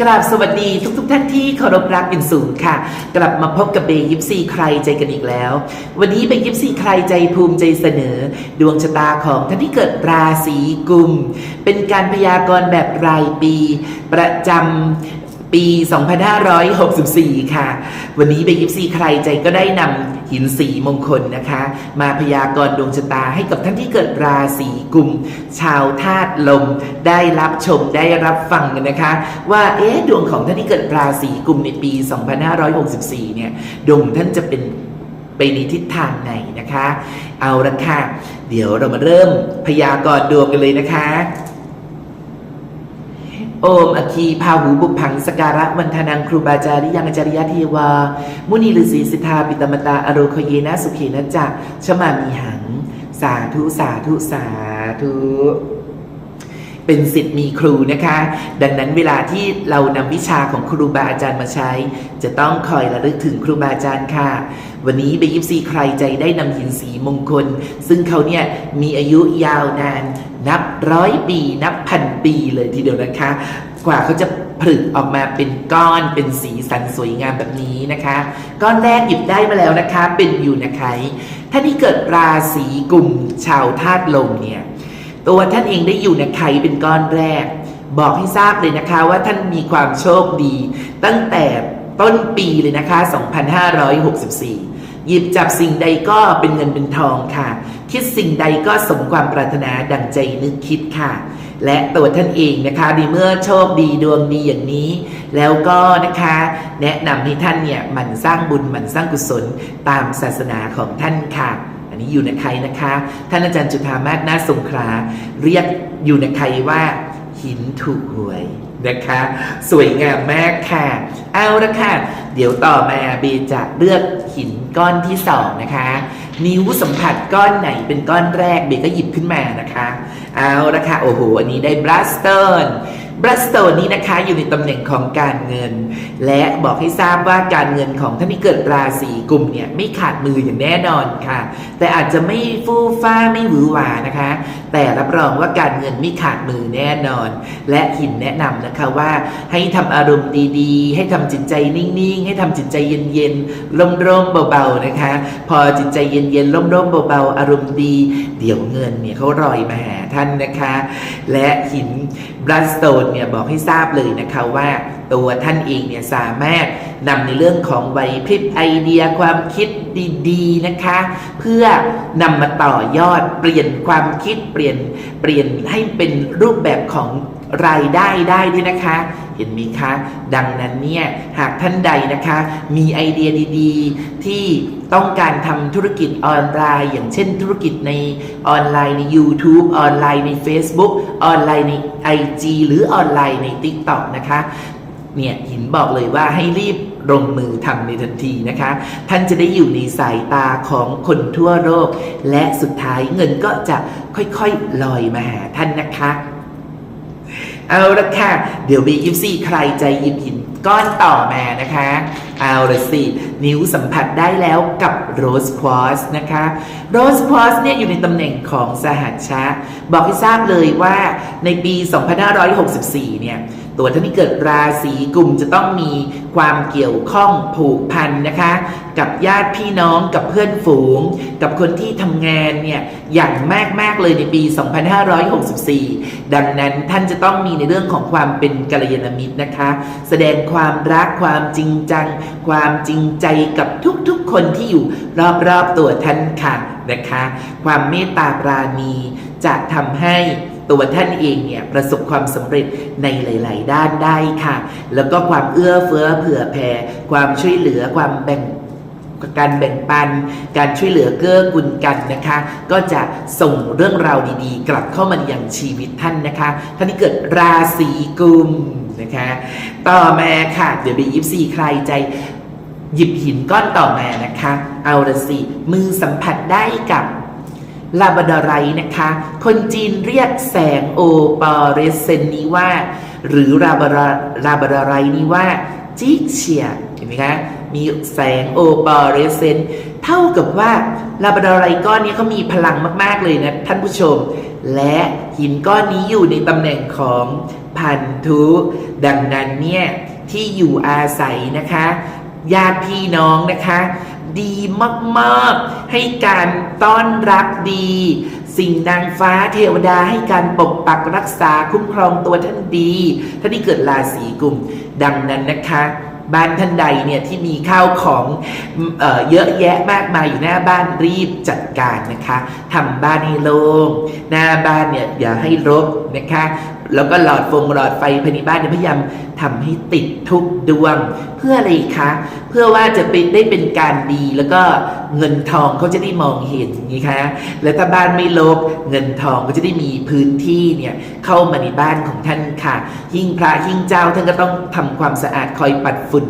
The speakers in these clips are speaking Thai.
กราบสวัสดีทุกทท่านที่เคารพรักเป็นสูงค่ะ กลับมาพบกับเบย์ยิปซีใครใจกันอีกแล้ว วันนี้เบย์ยิปซีใครใจภูมิใจเสนอ ดวงชะตาของท่านที่เกิดราศีกุม เป็นการพยากรณ์แบบรายปี ประจำปี 2564 ค่ะ วันนี้เบย์ยิปซีใครใจก็ได้นำ หินสีมงคลนะคะ มาพยากรณ์ดวงชะตาให้กับท่านที่เกิดราศีกุม ชาวธาตุลม ได้รับชมได้รับฟังกันนะคะ ว่าเอ๊ะดวงของท่านที่เกิดราศีกุมในปี 2564 เนี่ยดวงท่านจะเป็นไปในทิศทางไหนนะคะ เอาละค่ะ เดี๋ยวเรามาเริ่มพยากรณ์ดวงกันเลยนะคะ โอมอคีพาหูบุพังสการะวันทนังครูบาจาริยังอาจาริยะเทวา มุนีฤาษีสิทธาปิตมตาอโรคเยนะสุขีนะจักชมามีหัง สาธุ สาธุ สาธุ เป็นสิทธิ์มีครูนะคะ ดังนั้นเวลาที่เรานำวิชาของครูบาอาจารย์มาใช้ จะต้องคอยระลึกถึงครูบาอาจารย์ค่ะ วันนี้เบยิปซีใครใจได้นำหินสีมงคล ซึ่งเขาเนี่ยมีอายุยาวนาน นับร้อยปี นับพันปีเลยทีเดียวนะคะ กว่าเขาจะผลึกออกมาเป็นก้อนเป็นสีสันสวยงามแบบนี้นะคะ ก้อนแรกหยิบได้มาแล้วนะคะ เป็นอยู่นะคะท่านที่เกิดราศีกลุ่มชาวธาตุลมเนี่ย ตัวท่านเองได้อยู่ในไข่เป็นก้อนแรก บอกให้ทราบเลยนะคะว่าท่านมีความโชคดี ตั้งแต่ต้นปีเลยนะคะ 2564 หยิบจับสิ่งใดก็เป็นเงินเป็นทองค่ะ คิดสิ่งใดก็สมความปรารถนาดังใจนึกคิดค่ะ และตัวท่านเองนะคะในเมื่อโชคดีดวงดีอย่างนี้ แล้วก็นะคะแนะนำให้ท่านเนี่ยหมั่นสร้างบุญหมั่นสร้างกุศลตามศาสนาของท่านค่ะ นนี้อยู่ในใครนะคะ ท่านอาจารย์จุธามาศนาสงครา เรียกอยู่ในใครว่าหินถูกหวยนะคะ สวยงามมากค่ะ เอาละค่ะ เดี๋ยวต่อมาเบจะเลือกหินก้อนที่สองนะคะ นิ้วสัมผัสก้อนไหนเป็นก้อนแรกเบก็หยิบขึ้นมานะคะ เอาละค่ะ โอ้โห อันนี้ได้บลัสเตอร์บลัสเตอร์นี้นะคะอยู่ในตำแหน่งของการเงิน และบอกให้ทราบว่าการเงินของท่านที่เกิดราศีกุมเนี่ยไม่ขาดมืออย่างแน่นอนค่ะ แต่อาจจะไม่ฟู่ฟ้าไม่หวือหวานะคะ แต่รับรองว่าการเงินไม่ขาดมือแน่นอน และหินแนะนำนะคะว่าให้ทำอารมณ์ดีๆ ให้ทำจิตใจนิ่งๆ ให้ทำจิตใจเย็นๆร่มๆเบาๆนะคะ พอจิตใจเย็นๆร่มๆเบาๆอารมณ์ดี เดี๋ยวเงินเนี่ยเขารอยมาหาท่านนะคะ และหินบลัสโตนเนี่ยบอกให้ทราบเลยนะคะว่าตัวท่านเองเนี่ยสามารถนำในเรื่องของไหวพริบไอเดียความคิดดีๆนะคะ เพื่อนำมาต่อยอดเปลี่ยนความคิดเปลี่ยนเปลี่ยนให้เป็นรูปแบบของรายได้ได้ด้วยนะคะ เห็นไหมคะ ดังนั้นเนี่ยหากท่านใดนะคะ มีไอเดียดี ๆ ที่ ต้องการทำธุรกิจออนไลน์ อย่างเช่นธุรกิจในออนไลน์ใน YouTube ออนไลน์ใน Facebook ออนไลน์ใน IG หรือออนไลน์ใน TikTok นะคะเนี่ยหินบอกเลยว่าให้รีบลงมือทำในทันทีนะคะ ท่านจะได้อยู่ในสายตาของคนทั่วโลก และสุดท้ายเงินก็จะค่อยๆลอยมาหาท่านนะคะ เอาละค่ะ เดี๋ยวบียิปซี่ใครใจหยิบหิน ก้อนต่อมานะคะ เอาละสิ นิ้วสัมผัสได้แล้วกับโรสควอสนะคะโรสควอสเนี่ยอยู่ในตำแหน่งของสหัชชะ บอกให้ทราบเลยว่าในปี 2564 เนี่ย ตัวท่านที่เกิดราศีกุมจะต้องมีความเกี่ยวข้องผูกพันนะคะ กับญาติพี่น้องกับเพื่อนฝูง กับคนที่ทำงานเนี่ยอย่างมากมาก ๆ เลยในปี 2564 ดังนั้นท่านจะต้องมีในเรื่องของความเป็นกัลยาณมิตรนะคะ แสดงความรักความจริงจัง ความจริงใจกับทุกๆ คนที่อยู่รอบๆตัวท่านค่ะนะคะ ความเมตตาปราณีจะทำให้ ตัวท่านเองเนี่ยประสบความสำเร็จในหลาย ๆ ด้านได้ค่ะ แล้วก็ความเอื้อเฟื้อเผื่อแผ่ความช่วยเหลือความแบ่งการแบ่งปัน การช่วยเหลือเกื้อกูลกันนะคะ ก็จะส่งเรื่องราวดีๆ กลับเข้ามาอย่างชีวิตท่านนะคะท่านที่เกิดราศีกุมนะคะ ต่อมาค่ะ เดี๋ยวบียิปซีใครใจหยิบหินก้อนต่อมานะคะ เอาละสิมือสัมผัสได้กับ ลาบาดอไรนะคะ คนจีนเรียกแสงโอปอเรสเซนนี้ว่า หรือลาบราลาบาดอไรนี้ว่าจิเชียเห็นไหมคะมีแสงโอปอเรสเซนเท่ากับว่าลาบาดอไรก้อนนี้เขามีพลังมากๆเลยนะท่านผู้ชม และหินก้อนนี้อยู่ในตำแหน่งของพันธุดังนั้นเนี่ยที่อยู่อาศัยนะคะญาติพี่น้องนะคะ ดีมากๆ ให้การต้อนรับดี สิ่งนางฟ้าเทวดาให้การปกปักรักษาคุ้มครองตัวท่านดีท่านที่เกิดราศีกุม ดังนั้นนะคะบ้านท่านใดเนี่ยที่มีข้าวของเออเยอะแยะมากมายอยู่หน้าบ้านรีบจัดการนะคะทำบ้านให้โล่งหน้าบ้านเนี่ยอย่าให้รกนะคะ แล้วก็หลอดฟงหลอดไฟภายในบ้านเนี่ยพยายามทำให้ติดทุกดวง เพื่ออะไรคะ เพื่อว่าจะเป็นได้เป็นการดีแล้วก็เงินทองเขาจะได้มองเห็นไงคะแล้วถ้าบ้านไม่รกเงินทองก็จะได้มีพื้นที่เนี่ยเข้ามาในบ้านของท่านค่ะหิ้งพระหิ้งเจ้าท่านก็ต้องทำความสะอาดคอยปัดฝุ่น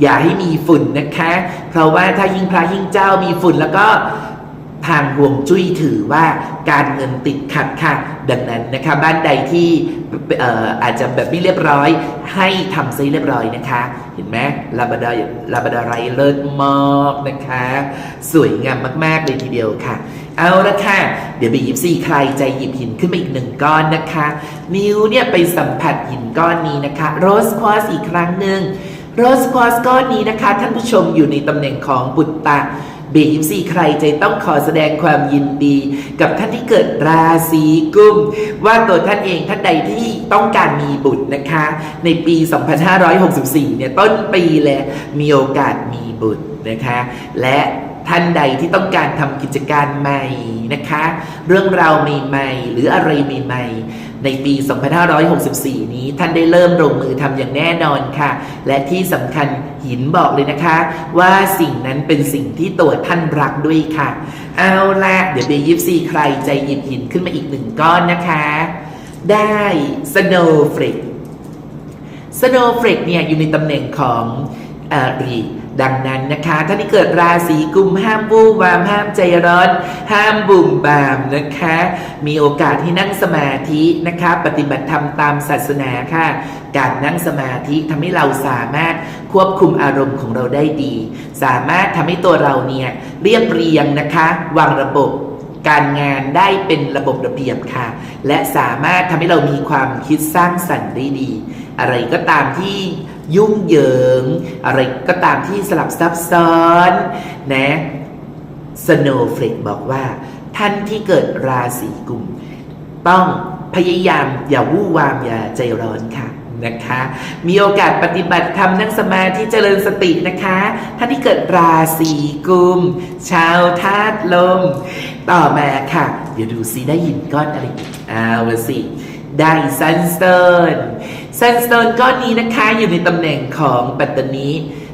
อย่าให้มีฝุ่นนะคะ เพราะว่าถ้าหิ้งพระหิ้งเจ้ามีฝุ่นแล้วก็ ทางห่วงจุ้ยถือว่าการเงินติดขัดค่ะ ดังนั้นนะคะบ้านใดที่อาจจะแบบไม่เรียบร้อย ให้ทำซีเรียบร้อยนะคะ เห็นไหมลาบดาลาบดาไรเลิศมากนะคะ สวยงามมากๆเลยทีเดียวค่ะ เอาละค่ะ เดี๋ยวไปหยิบซีใครใจหยิบหินขึ้นมาอีกหนึ่งก้อนนะคะ นิ้วเนี่ยไปสัมผัสหินก้อนนี้นะคะโรสควอสอีกครั้งหนึ่งโรสควอสก้อนนี้นะคะ ท่านผู้ชมอยู่ในตำแหน่งของบุตรตา B24 ใครจะต้องขอแสดงความยินดี กับท่านที่เกิดราศีกุม ว่าตัวท่านเองท่านใดที่ต้องการมีบุตรนะคะ ในปี 2564 เนี่ยต้นปีแลยมีโอกาสมีบุตรนะคะ และ ท่านใดที่ต้องการทำกิจการใหม่นะคะ เรื่องราวใหม่ๆ หรืออะไรใหม่ๆ ในปี 2564 นี้ท่านได้เริ่มลงมือทำอย่างแน่นอนค่ะ และที่สำคัญหินบอกเลยนะคะ ว่าสิ่งนั้นเป็นสิ่งที่ตัวท่านรักด้วยค่ะ เอาละเดี๋ยวเบยิปซีใครใจหยิบหินขึ้นมาอีกหนึ่งก้อนนะคะ ได้สโนว์เฟรกสโนว์เฟรกเนี่ยอยู่ในตำแหน่งของเออรี ดังนั้นนะคะท่านที่เกิดราศีกุมห้ามวู่วามห้ามใจร้อน ห้ามบุ่มบามนะคะ มีโอกาสที่นั่งสมาธินะคะ ปฏิบัติธรรมตามศาสนาค่ะ การนั่งสมาธิทำให้เราสามารถควบคุมอารมณ์ของเราได้ดี สามารถทำให้ตัวเราเนี่ยเรียบเรียงนะคะ วางระบบการงานได้เป็นระบบระเบียบค่ะ และสามารถทำให้เรามีความคิดสร้างสรรค์ได้ดี อะไรก็ตามที่ ยุ่งเหยิง อะไรก็ตามที่สลับซับซ้อนนะสโนว์เฟลกบอกว่า ท่านที่เกิดราศีกุม ต้องพยายามอย่าวู่วามอย่าใจร้อนค่ะนะคะ มีโอกาสปฏิบัติธรรมนั่งสมาธิเจริญสตินะคะ ท่านที่เกิดราศีกุม ชาวธาตุลม ต่อมาค่ะ เดี๋ยวดูซิได้หินก้อนอะไรอีกเอาสิได้ซันสโตน ซนสโตนก้อนนี้นะคะอยู่ในตำแหน่งของปัตตานี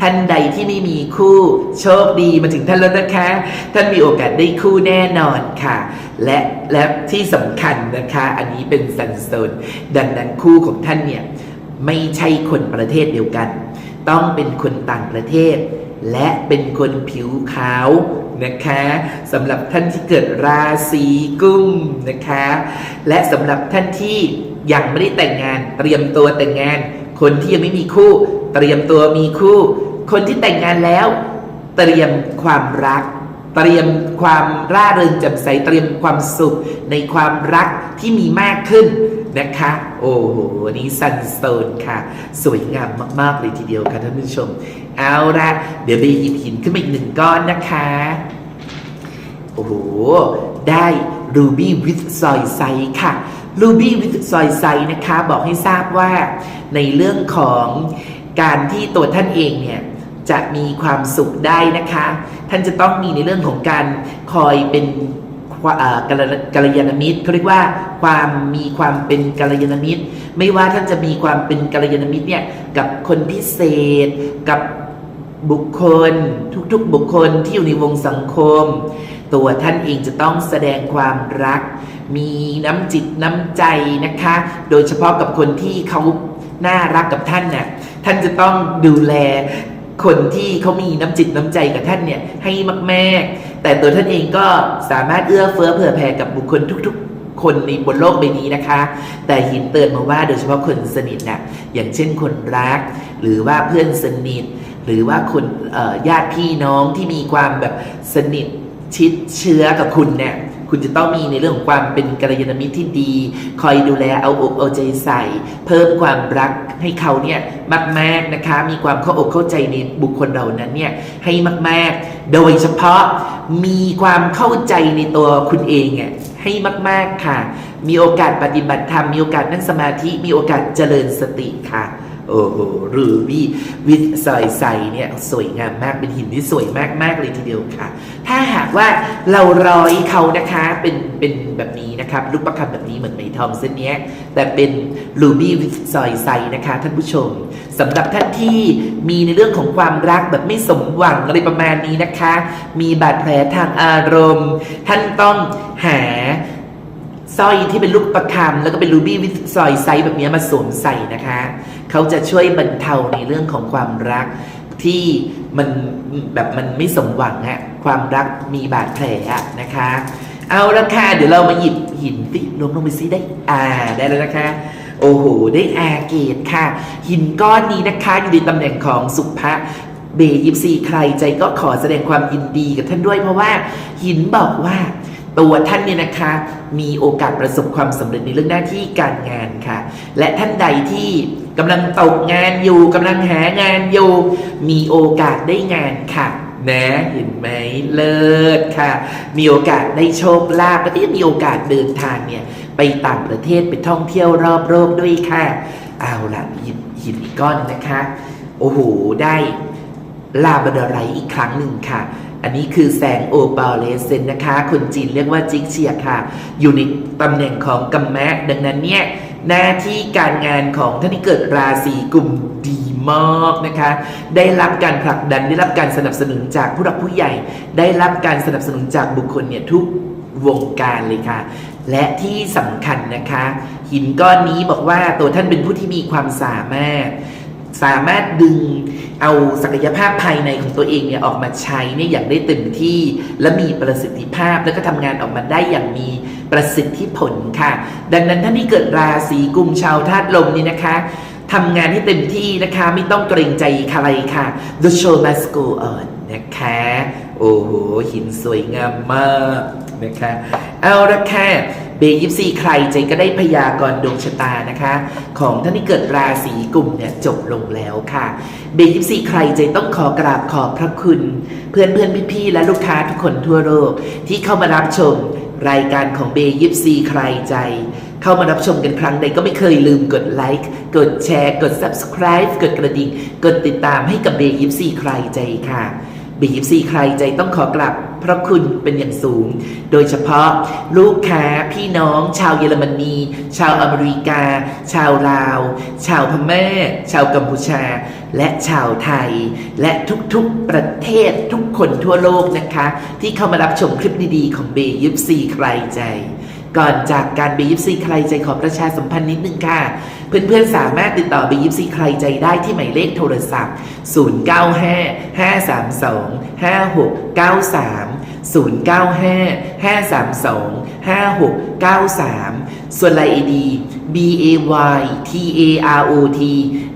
ท่านใดที่ไม่มีคู่โชคดีมาถึงท่านแล้วนะคะ ท่านมีโอกาสได้คู่แน่นอนค่ะ และและที่สำคัญนะคะ อันนี้เป็นซันสโตนดังนั้นคู่ของท่านเนี่ย ไม่ใช่คนประเทศเดียวกัน ต้องเป็นคนต่างประเทศ และเป็นคนผิวขาวนะคะสำหรับท่านที่เกิดราศีกุมนะคะ และสำหรับท่านที่ ยังไม่ได้แต่งงาน เตรียมตัวแต่งงาน คนที่ยังไม่มีคู่ เตรียมตัวมีคู่ คนที่แต่งงานแล้ว เตรียมความรัก เตรียมความร่าเริงแจ่มใสเตรียมความสุขในความรักที่มีมากขึ้นนะคะ โอ้โหนี่ซันสโตนค่ะ สวยงามมาก ๆ เลยทีเดียวค่ะท่านผู้ชม เอาละเดี๋ยวไปหยิบหินขึ้นมาอีกหนึ่งก้อนนะคะ โอ้โห ได้ Ruby with Soy s i ค่ะ Ruby with Soy s i นะคะ บอกให้ทราบว่าในเรื่องของการที่ตัวท่านเองเนี่ยจะมีความสุขได้นะคะ ท่านจะต้องมีในเรื่องของการคอยเป็นเอ่อกัลกัลยาณมิตรเขาเรียกว่าความมีความเป็นกัลยาณมิตร ไม่ว่าท่านจะมีความเป็นกัลยาณมิตรเนี่ยกับคนพิเศษกับ บุคคลทุกๆบุคคลที่อยู่ในวงสังคม ตัวท่านเองจะต้องแสดงความรัก มีน้ำจิตน้ำใจนะคะ โดยเฉพาะกับคนที่เขาน่ารักกับท่านน่ะท่านจะต้องดูแลคนที่เขามีน้ำจิตน้ำใจกับท่านเนี่ยให้มาก ๆ แต่ตัวท่านเองก็สามารถเอื้อเฟื้อเผื่อแผ่กับบุคคลทุก ๆ คนในบนโลกใบนี้นะคะ แต่หินเตือนมาว่าโดยเฉพาะคนสนิทน่ะอย่างเช่นคนรัก หรือว่าเพื่อนสนิท หรือว่าคนญาติพี่น้องที่มีความแบบสนิทชิดเชื้อกับคุณเนี่ยคุณจะต้องมีในเรื่องของความเป็นกัลยาณมิตรที่ดี คอยดูแลเอาอกเอาใจใส่ เพิ่มความรักให้เขาเนี่ยมากๆนะคะ มีความเข้าอกเข้าใจในบุคคลเหล่านั้นเนี่ยให้มาก ๆ โดยเฉพาะมีความเข้าใจในตัวคุณเองอะ ให้มาก ๆ ค่ะ มีโอกาสปฏิบัติธรรม มีโอกาสนั่งสมาธิ มีโอกาสเจริญสติค่ะ โอ้โหรูบี้วิทซอยใสเนี่ยสวยงามมากเป็นหินที่สวยมากมากๆเลยทีเดียวค่ะ ถ้าหากว่าเราร้อยเขานะคะเป็นเป็นแบบนี้นะครับรูปประคำแบบนี้เหมือนไหมทองเส้นเนี้ยแต่เป็นรูบี้วิทซอยใสนะคะท่านผู้ชมสำหรับท่านที่มีในเรื่องของความรักแบบไม่สมหวังอะไรประมาณนี้นะคะ มีบาดแผลทางอารมณ์ ท่านต้องหา สร้อยที่เป็นลูกประคำแล้วก็เป็นรูบี้วิสอยไซส์แบบนี้มาสวมใส่นะคะ เขาจะช่วยบรรเทาในเรื่องของความรักที่มันแบบมันไม่สมหวังอะความรักมีบาดแผลอะนะคะ เอาละค่ะเดี๋ยวเรามาหยิบหินติลงลงไปซิได้อ่าได้แล้วนะคะ โอ้โหได้อาเกตค่ะ หินก้อนนี้นะคะอยู่ในตำแหน่งของสุภะเบยิปซีใครใจก็ขอแสดงความยินดีกับท่านด้วยเพราะว่าหินบอกว่า ตัวท่านเนี่ยนะคะมีโอกาสประสบความสำเร็จในเรื่องหน้าที่การงานค่ะ และท่านใดที่กำลังตกงานอยู่กำลังหางานอยู่ มีโอกาสได้งานค่ะนะเห็นไหมเลิศค่ะ มีโอกาสได้โชคลาภแล้วก็ยังมีโอกาสเดินทางเนี่ยไปต่างประเทศไปท่องเที่ยวรอบโลกด้วยค่ะ เอาล่ะหินหินอีกก้อนนะคะ โอ้โหได้ ลาบดาไรอีกครั้งหนึ่งค่ะ อันนี้คือแสงโอปาเลเซนนะคะ คนจีนเรียกว่าจิกเชียค่ะ อยู่ในตำแหน่งของกัมมะ ดังนั้นเนี่ยหน้าที่การงานของท่านที่เกิดราศีกุมดีมากนะคะ ได้รับการผลักดันได้รับการสนับสนุนจากผู้หลักผู้ใหญ่ ได้รับการสนับสนุนจากบุคคลเนี่ยทุกวงการเลยค่ะ และที่สำคัญนะคะ หินก้อนนี้บอกว่าตัวท่านเป็นผู้ที่มีความสามารถ สามารถดึงเอาศักยภาพภายในของตัวเองเนี่ยออกมาใช้เนี่ยอย่างได้เต็มที่ และมีประสิทธิภาพแล้วก็ทำงานออกมาได้อย่างมีประสิทธิผลค่ะ ดังนั้นท่านที่เกิดราศีกุมชาวธาตุลมนี่นะคะทำงานให้เต็มที่นะคะไม่ต้องเกรงใจใครค่ะ The show must go on นะคะ โอ้โหหินสวยงามมากนะคะ เอาละค่ะ เบยิปซีใครใจก็ได้พยากรณ์ดวงชะตานะคะ ของท่านที่เกิดราศีกลุ่มเนี่ยจบลงแล้วค่ะเบยิปซีใครใจต้องขอกราบขอบพระคุณ เพื่อนเพื่อนพี่ๆและลูกค้าทุกคนทั่วโลกที่เข้ามารับชมรายการของเบยิปซีใครใจ เข้ามารับชมกันครั้งใดก็ไม่เคยลืมกดไลค์กดแชร์ กด subscribe กดกระดิ่งกดติดตามให้กับเบยิปซีใครใจค่ะ บยิปซีใครใจต้องขอกลับพระคุณเป็นอย่างสูง โดยเฉพาะลูกค้าพี่น้องชาวเยอรมนี ชาวอเมริกา ชาวลาว ชาวพม่าชาวกัมพูชา และชาวไทย และทุกๆประเทศทุกคนทั่วโลกนะคะ ที่เข้ามารับชมคลิปดีๆของเบยิปซีใครใจ ก่อนจากการเบยิปซีใครใจขอประชาสัมพันธ์นิดนึงค่ะ เพื่อนๆสามารถติดต่อเบยิปซีใครใจได้ที่หมายเลขโทรศัพท์ 095 532 5693 095 532 5693 ส่วนไลน์ ID B A Y T A R O T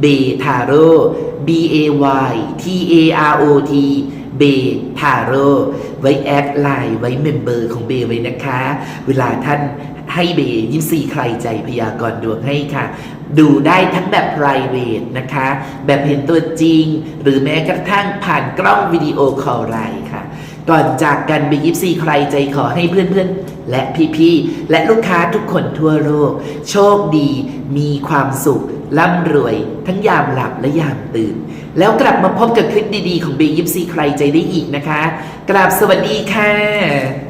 เบทาโร่ B A Y T A R O T เบทาโร่ไว้แอดไลน์ไว้เมมเบอร์ของเบไว้นะคะ เวลาท่านให้เบยิปซีใครใจพยากรณ์ดวงให้ค่ะ ดูได้ทั้งแบบ p r i v a t นะคะ แบบเห็นตัวจริง หรือแม้กระทั่งผ่านกล้องวิดีโอคอลไลน์ค่ะ ก่อนจากกันเบยิปซีใครใจขอให้เพื่อนๆ และพี่ๆ และลูกค้าทุกคนทั่วโลก โชคดี มีความสุข ร่ำรวย ทั้งยามหลับและยามตื่น แล้วกลับมาพบกับคลิปดีๆ ของเบยิปซีใครใจได้อีกนะคะ กราบสวัสดีค่ะ